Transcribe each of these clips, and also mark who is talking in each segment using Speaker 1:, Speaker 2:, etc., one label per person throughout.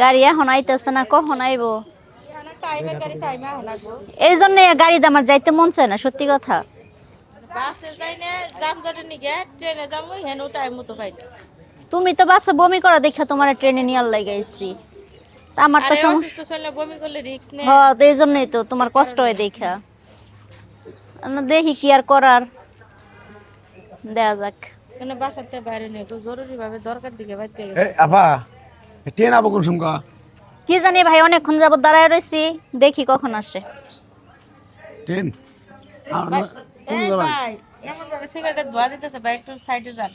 Speaker 1: গাড়ি এখন আইতেছে না কখন আইবো? এই জন্য গাড়িতে আমার যাইতে মন চায় না সত্যি কথা। তুমি তো বাসে বমি করা দেখা তোমার ট্রেনে নিয়ে লাগাইছি তা আমার তো সমস্যা
Speaker 2: বমি করলে রিস্ক নেই।
Speaker 1: হ্যাঁ এই জন্যই তো তোমার কষ্ট হয় দেখা। না দেখি কি আর করার। দেয়া যাক।
Speaker 2: কেন বাসাতে বাইরে নেই তো জরুরি ভাবে দরকার দিকে বাইতে
Speaker 3: আপা ট্রেন আবো কোন সময়
Speaker 1: কি জানি ভাই অনেকক্ষণ যাবত দাঁড়ায় রয়েছি দেখি কখন আসে।
Speaker 3: ট্রেন
Speaker 2: এই ভাই এমন ভাবে সিগারেটের ধোয়া দিতেছে ভাই একটু সাইডে যান।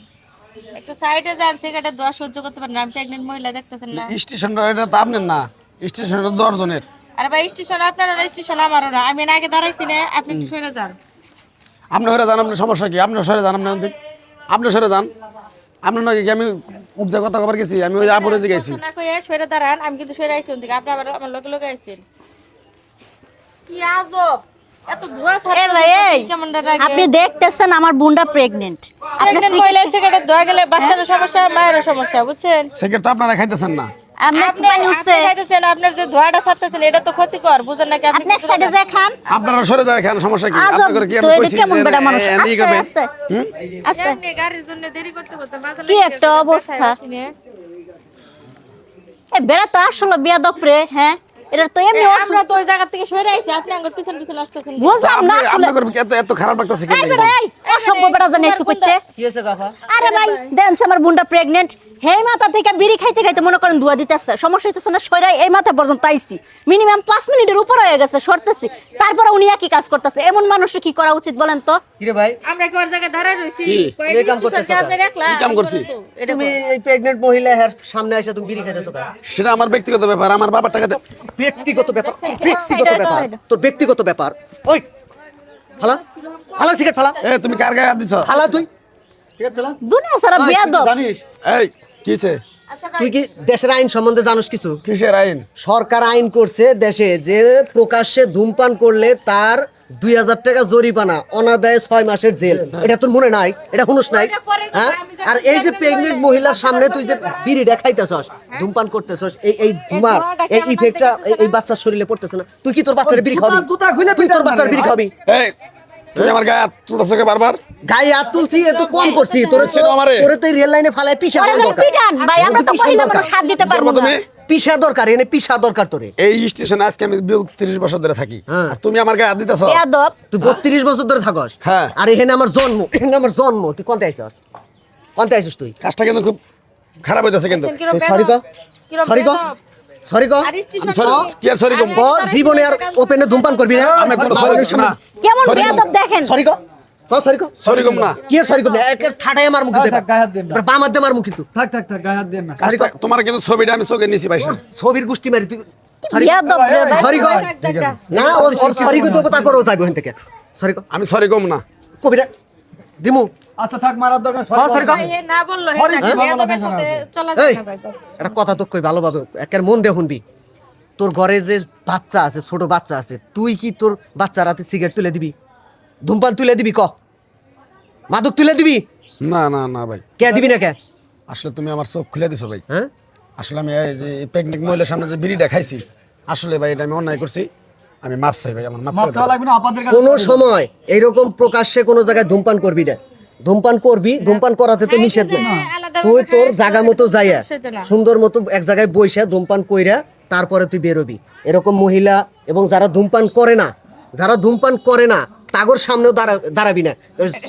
Speaker 2: একটু সাইডে যান সিগারেটের ধোয়া সহ্য করতে পারেন আমি প্রেগনেন্ট মহিলা দেখতেছেন না।
Speaker 3: স্টেশনটা এটা তো আপনার না। স্টেশনটা দশজনের।
Speaker 2: আরে ভাই স্টেশন আপনার স্টেশন আমারও না। আমি আগে দাঁড়াইছি না আপনি একটু সরে যান।
Speaker 3: আপনি সরে যান আপনার সমস্যা কি? আপনি সরে যান আপনি আপনি সরে যান। আপনার নাকি আমি উপজা কথা কবার গেছি আমি ওই আপুরে যে গেছি।
Speaker 2: না কইয়া দাঁড়ান আমি কিন্তু আইছি ওদিকে আপনি আবার আমার লগে লগে আইছেন। কি আজব! এত ধোয়া ছাড়তে কেমন লাগে?
Speaker 1: আপনি দেখতেছেন আমার বোনটা প্রেগনেন্ট
Speaker 2: আপনি কইলে সিগারেট ধোয়া গেলে বাচ্চারও সমস্যা মায়েরও সমস্যা বুঝছেন?
Speaker 3: সেকেন্ড তো আপনারা খাইতেছেন না।
Speaker 1: আপনি
Speaker 2: আপনি আপনি খাইতেছেন আপনার যে ধোঁয়াটা ছাড়তেছেন এটা তো ক্ষতিকর বুঝেন নাকি
Speaker 1: আপনি এক সাইডে যায় খান
Speaker 3: আপনারা সরে যায় কেন সমস্যা কি?
Speaker 1: আজব
Speaker 3: করে কি আমি কইছি
Speaker 1: কেমন
Speaker 3: যে
Speaker 1: মানুষ।
Speaker 3: এ- এ-
Speaker 1: আস্তে
Speaker 3: নিয়ে যাবেন?
Speaker 1: আস্তে।
Speaker 3: হুম?
Speaker 1: আস্তে।
Speaker 2: এমনি গাড়ির জন্য দেরি করতে করতে
Speaker 1: কি একটা অবস্থা। বেড়া তো আসলে বিয়াদক রে হ্যাঁ? এটা তো এমনি
Speaker 2: আমরা তো ওই জায়গা থেকে সরে আইছি আপনি আঙ্গুর পিছন পিছন আসতেছেন
Speaker 1: বুঝলাম না আসলে
Speaker 3: আপনি করবেন কি এত এত খারাপ লাগতেছে কেন
Speaker 1: এই অসভ্য বেড়া জানি এসে করতে
Speaker 4: কি হয়েছে কাকা?
Speaker 1: আরে ভাই দেন আমার বোনটা প্রেগনেন্ট হে মাথা থেকে বিড়ি খাইতে খাইতে মনে করেন ধোয়া দিতেছে। সমস্যা হইতেছে না সরাই এই মাথা পর্যন্ত আইছি। মিনিমাম পাঁচ মিনিটের উপর হয়ে গেছে সরতেছি। তারপরে উনি একই কাজ করতেছে। এমন মানুষের কি করা উচিত বলেন তো?
Speaker 4: কিরে ভাই?
Speaker 2: আমরা কি ওর জায়গায় দাঁড়ায় রইছি?
Speaker 3: কি?
Speaker 4: কাম
Speaker 3: কি কাম?
Speaker 4: তুমি এই প্রেগনেন্ট মহিলা হ্যার সামনে এসে তুমি বিড়ি খাইতেছো কা
Speaker 3: সেটা আমার ব্যক্তিগত ব্যাপার আমার বাবার টাকাতে
Speaker 4: ব্যক্তিগত ব্যাপার ব্যক্তিগত ব্যাপার তোর ব্যক্তিগত ব্যাপার। ওই ফালা ফালা সিগারেট ফালা।
Speaker 3: এ তুমি কার গায়ে হাত দিছ?
Speaker 4: ফালা তুই। সিগারেট ফালা।
Speaker 1: দুনিয়া সারা
Speaker 4: জানিস?
Speaker 3: এই কিছে
Speaker 2: আচ্ছা
Speaker 4: তুই কি দেশের আইন সম্বন্ধে জানিস কিছু?
Speaker 3: কিসের আইন?
Speaker 4: সরকার আইন করছে দেশে যে প্রকাশ্যে ধূমপান করলে তার দুই হাজার টাকা জরিমানা অনাদায়ে ছয় মাসের জেল। এটা তোর মনে নাই? এটা শুনুস নাই? হ্যাঁ? আর এই যে প্রেগনেন্ট মহিলার সামনে তুই যে বিড়ি দেখাইতেছস ধূমপান করতেছস এই এই ধুমার এই ইফেক্টটা এই বাচ্চার শরীরে পড়তেছে না। তুই কি তোর বাচ্চার বিড়ি খাবি? তুই তোর বাচ্চার বিড়ি খাবি?
Speaker 3: এই তুমি আমার গায়ে হাত তুলতেছ কে বারবার?
Speaker 4: গায়ে হাত তুলছি এ তো কম করছি। তোর
Speaker 3: ছিল আমারে।
Speaker 4: তোরে তো রেল লাইনে ফালায় পিসা
Speaker 1: আরে
Speaker 4: দরকার।
Speaker 1: ভাই আমরা তো
Speaker 4: দরকার।
Speaker 1: দিতে পারব না।
Speaker 4: পিসা দরকার এনে পিসা দরকার তোরে।
Speaker 3: এই স্টেশনে আজকে আমি তিরিশ বছর ধরে থাকি।
Speaker 4: হ্যাঁ।
Speaker 3: আর তুমি আমার গায়ে হাত দিতেছ?
Speaker 1: বিয়াদব।
Speaker 4: তুই বত্রিশ বছর ধরে থাকস।
Speaker 3: হ্যাঁ।
Speaker 4: আর এখানে আমার জন্ম এখানে আমার জন্ম। তুই কোনতে আইসস কোনতে আইসস তুই?
Speaker 3: কাজটা কিন্তু খুব খারাপ হইতেছে কিন্তু।
Speaker 4: সরি ক। সরি ক। সরি ক।
Speaker 2: আর স্টেশন
Speaker 3: কি কম?
Speaker 4: ক? জীবনে আর ওপেনে ধূমপান করবি না।
Speaker 3: আমি কোনো সরি না।
Speaker 1: কেমন। বিয়াদব দেখেন?
Speaker 4: সরি ক। ক সরি
Speaker 3: সরি কম না।
Speaker 4: কি সরি কম না এক এক ঠাটাই আমার মুখে দেবে
Speaker 5: গায়ে হাত দেন না।
Speaker 4: বাম হাত আমার মুখ
Speaker 5: থাক থাক থাক গায়ে হাত দেন না।
Speaker 3: তোমার কিন্তু ছবিটা আমি চোখে নিছি পাইছি
Speaker 4: ছবির গুষ্টি মারি তুই সরি সরি না সরি কই দেবো তারপর ও যাইব হেন থেকে। সরি ক।
Speaker 3: আমি সরি কম না।
Speaker 4: কবিরা দিমু।
Speaker 5: আচ্ছা থাক মারার দরকার
Speaker 4: সরি ক।
Speaker 2: এ না বলল হে
Speaker 5: Sorry,
Speaker 2: না
Speaker 5: কি। বলা
Speaker 2: বেয়াদবের
Speaker 5: থাকে
Speaker 2: সাথে
Speaker 5: না।
Speaker 2: চলা যায় না ভাই
Speaker 4: একটা কথা তো কই ভালোভাবে একের মন দিয়ে শুনবি। তোর ঘরে যে বাচ্চা আছে ছোট বাচ্চা আছে তুই কি তোর বাচ্চা রাতে সিগারেট তুলে দিবি? ধূমপান তুলে দিবি ক। মাদক তুলে দিবি?
Speaker 3: না না না ভাই।
Speaker 4: কে দিবি না কে?
Speaker 3: আসলে তুমি আমার চোখ খুলে দিছো ভাই।
Speaker 4: হ্যাঁ?
Speaker 3: আসলে আমি এই যে প্রেগনেন্ট মহিলার সামনে যে বিড়িটা খাইছি আসলে ভাই এটা আমি অন্যায় করছি। আমি মাপ চাই ভাই আমার মাপ
Speaker 5: চাওয়া
Speaker 3: দাও।
Speaker 5: লাগবে না আপনাদের কাছে
Speaker 4: কোনো সময় এইরকম প্রকাশ্যে কোনো জায়গায় ধূমপান করবি না। ধূমপান করবি ধূমপান করাতে তো নিষেধ নেই। তুই তোর জায়গা মতো যাইয়া সুন্দর মতো এক জায়গায় বইসা ধূমপান কইরা তারপরে তুই বেরোবি। এরকম মহিলা এবং যারা ধূমপান করে না যারা ধূমপান করে না তাগর সামনেও দাঁড়া দাঁড়াবি না।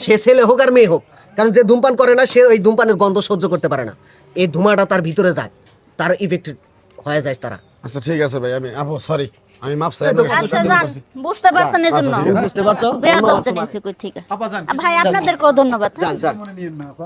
Speaker 4: সে ছেলে হোক আর মেয়ে হোক কারণ যে ধূমপান করে না সে ওই ধূমপানের গন্ধ সহ্য করতে পারে না। এই ধুমাটা তার ভিতরে যায় তার ইফেক্টেড হয়ে যায় তারা।
Speaker 3: আচ্ছা ঠিক আছে ভাই আমি আপু সরি আমি মাপ চাই
Speaker 1: আচ্ছা যান বুঝতে পারছেন এর জন্য।
Speaker 4: বুঝতে পারছ
Speaker 1: বেয়াদব জানিয়েছি কই ঠিক আছে ভাই আপনাদেরকেও ধন্যবাদ?
Speaker 4: যান যান।
Speaker 5: মনে নিয়েন না আপা।